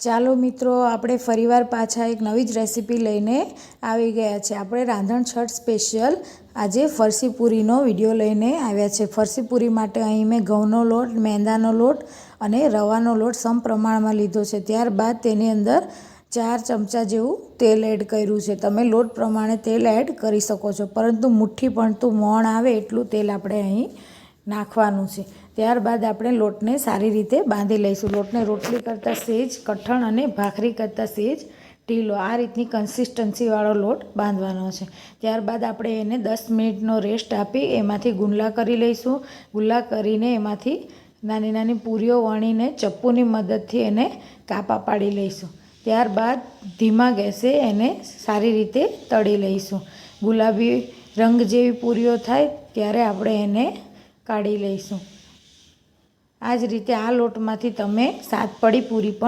ચાલો મિત્રો, આપણે ફરીવાર પાછા એક નવી જ રેસીપી લઈને આવી ગયા છે. આપણે રાંધણ છઠ સ્પેશિયલ આજે ફરસી પૂરીનો વીડિયો લઈને આવ્યા છે. ફરસી પૂરી માટે અહીં મેં ઘઉંનો લોટ, મેંદાનો લોટ અને રવાનો લોટ સમ પ્રમાણમાં લીધો છે. ત્યારબાદ તેની અંદર ચાર ચમચા જેવું તેલ એડ કર્યું છે. તમે લોટ પ્રમાણે તેલ એડ કરી શકો છો. પરંતુ મુઠ્ઠી પડતું મોણ આવે એટલું તેલ આપણે અહીં નાખવાનું છે. ત્યારબાદ આપણે લોટને સારી રીતે બાંધી લઈશું. લોટને રોટલી કરતાં સેજ, કઠણ અને ભાખરી કરતાં સેજ ઢીલો. આ રીતની કન્સિસ્ટન્સીવાળો લોટ બાંધવાનો છે. ત્યારબાદ આપણે એને દસ મિનિટનો રેસ્ટ આપી એમાંથી ગુંદલા કરી લઈશું. ગુલ્લા કરીને એમાંથી નાની નાની પૂરીઓ વણીને ચપ્પુની મદદથી એને કાપા પાડી લઈશું. ત્યારબાદ ધીમા ગેસે એને સારી રીતે તળી લઈશું. ગુલાબી રંગ જેવી પૂરીઓ થાય ત્યારે આપણે એને કાઢી લઈશું. આ જ રીતે આ લોટમાંથી તમે સાત પડી પૂરી પણ